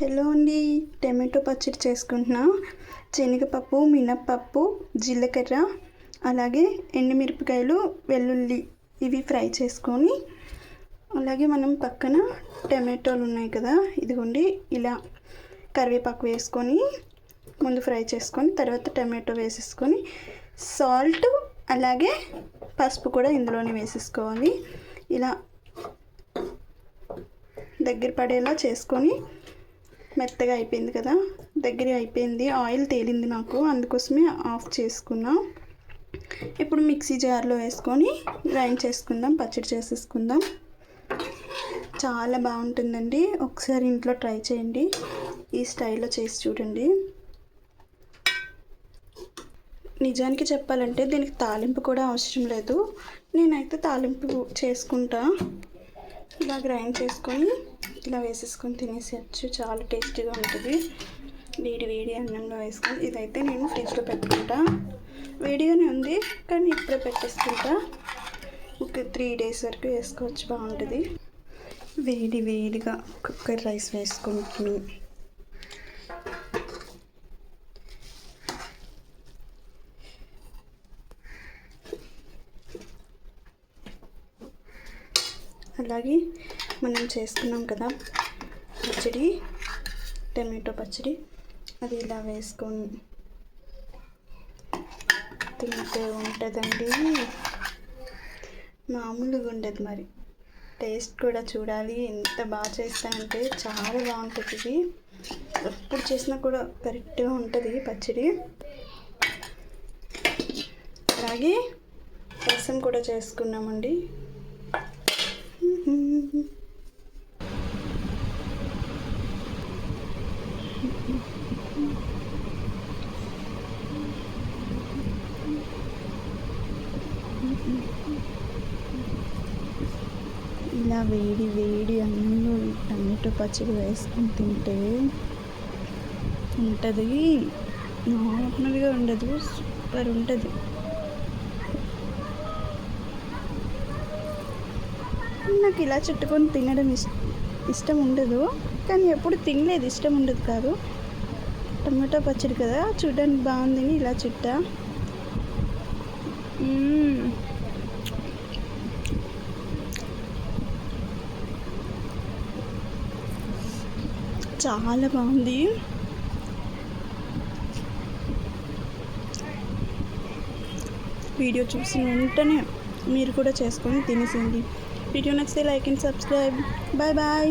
Hello అండి tomato పచ్చడి చేసుకుంటున్నా. శనగపప్పు మినప్పప్పు జీలకర్ర అలాగే ఎండుమిరపకాయలు వెల్లుల్లి ఇవి ఫ్రై చేసుకొని అలాగే మనం పక్కన టమాటోలు ఉన్నాయి కదా ఇదిగోండి ఇలా కరివేపాకు వేసుకొని ముందు ఫ్రై చేసుకొని తర్వాత టమాటో వేసేసుకొని సాల్ట్ అలాగే పసుపు కూడా ఇందులోనే వేసేసుకోవాలి. ఇలా దగ్గర పడేలా చేసుకొని మెత్తగా అయిపోయింది కదా దగ్గర అయిపోయింది. ఆయిల్ తేలింది నాకు అందుకోసమే ఆఫ్ చేసుకున్నా. ఇప్పుడు మిక్సీ జార్లో వేసుకొని గ్రైండ్ చేసుకుందాం పచ్చడి చేసేసుకుందాం. చాలా బాగుంటుందండి. ఒకసారి ఇంట్లో ట్రై చేయండి. ఈ స్టైల్లో చేసి చూడండి. నిజానికి చెప్పాలంటే దీనికి తాలింపు కూడా అవసరం లేదు. నేనైతే తాలింపు చేసుకుంటా. ఇలా గ్రైండ్ చేసుకొని ఇలా వేసేసుకొని తినేసేయచ్చు చాలా టేస్టీగా ఉంటుంది. వేడి వేడి అన్నంలో వేసుకొని ఇదైతే నేను ఫ్రిడ్జ్లో పెట్టుకుంటా. వేడిగానే ఉంది కానీ ఇప్పుడే పెట్టేసుకుంటా. ఒక త్రీ డేస్ వరకు వేసుకోవచ్చు బాగుంటుంది. వేడి వేడిగా కుక్కర్ రైస్ వేసుకుంటుని అలాగే మనం చేసుకున్నాం కదా పచ్చడి టమాటో పచ్చడి. అది ఇలా వేసుకొని తింటే ఉంటుందండి. మామూలుగా ఉండదు మరి. టేస్ట్ కూడా చూడాలి. ఎంత బాగా చేస్తానంటే చాలా బాగుంటుంది ఇది. ఎప్పుడు చేసినా కూడా కరెక్ట్గా ఉంటుంది పచ్చడి. అలాగే రసం కూడా చేసుకున్నామండి. ఇలా వేడి వేడి అన్నంలో టమాటో పచ్చడి వేసుకొని తింటే ఉంటుంది. నార్మల్గా ఉండదు సూపర్ ఉంటుంది. నాకు ఇలా చుట్టుకొని తినడం ఇష్టం ఇష్టం ఉండదు. కానీ ఎప్పుడు తినలేదు ఇష్టం ఉండదు కాదు. టమాటో పచ్చడి కదా చూడడానికి బాగుంది ఇలా చుట్టా. చాలా బాగుంది. వీడియో చూసిన వెంటనే మీరు కూడా చేసుకొని తినేసేయండి. వీడియో నచ్చితే like and subscribe. Bye bye.